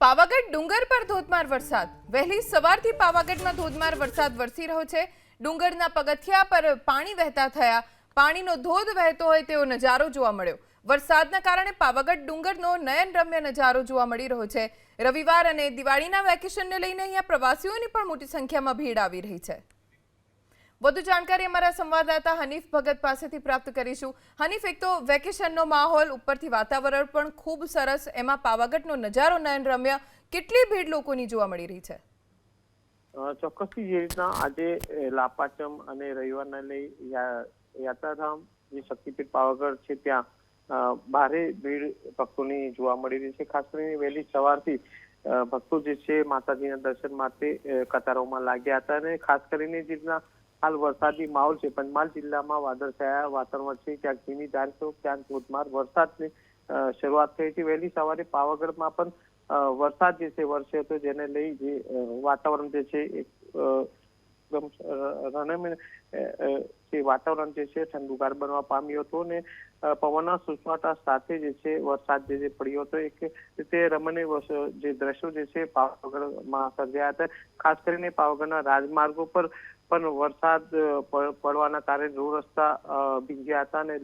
પાવાગઢ ડુંગર પર ધોધમાર વરસાદ. વહેલી સવારથી પાવાગઢમાં ધોધમાર વરસાદ વરસી રહ્યો છે. ડુંગરના પગથિયા પર પાણી વહેતા થયા. પાણીનો ધોધ વહેતો હોય તેવો નજારો જોવા મળ્યો. વરસાદના કારણે પાવાગઢ ડુંગરનો નયનરમ્ય નજારો જોવા મળી રહ્યો છે. રવિવાર અને દિવાળીના વેકેશનને લઈને અહીંયા પ્રવાસીઓની પણ મોટી સંખ્યામાં ભીડ આવી રહી છે. વધુ જાણકારી અમારા સંવાદદાતા હનીફ ભગત પાસેથી પ્રાપ્ત કરીશું. હનીફ, એક તો વેકેશનનો માહોલ, ઉપરથી વાતાવરણ પણ ખૂબ સરસ, એમાં પાવાગઢનો નજારો નયનરમ્ય કેટલી ભીડ લોકોની જોવા મળી રહી છે? ચોક્કસથી જે રીતના આજે લાપાચમ અને રવિવારના લઈ યાત્રાધામ જે શક્તિપીઠ પાવાગઢ છે ત્યાં ભારે ભીડ ભક્તોની જોવા મળી રહી છે. ખાસ કરીને વહેલી સવારથી ભક્તો જે છે, માતાજીના દર્શન માટે કતારોમાં લાગ્યા હતા અને ખાસ કરીને જે રીતના હાલ વરસાદી માહોલ છે. પંચમહાલ જિલ્લામાં વાદળછાયા વાતાવરણ છે. ક્યાંક ધીમી ધાર તો ક્યાંક ધોધમાર વરસાદની શરૂઆત થઈ હતી વહેલી સવારે પાવાગઢમાં પણ વરસાદ જે છે વરસ્યો હતો જેને લઈ જે વાતાવરણ જે છે એકદમ રણમય જે વાતાવરણ જે છે ઠંડુગાર બનવા પામ્યું હતું અને પવનના સુસવાટા સાથે જે છે, વરસાદ જે પડ્યો હતો. એક રીતે રમણીય જે દ્રશ્યો જે છે, પાવાગઢમાં સર્જાયા હતા. ખાસ કરીને પાવાગઢના રાજમાર્ગો પર પણ વરસાદ પડવાના કારણે રોડ રસ્તા ભીંજ્યા હતા અને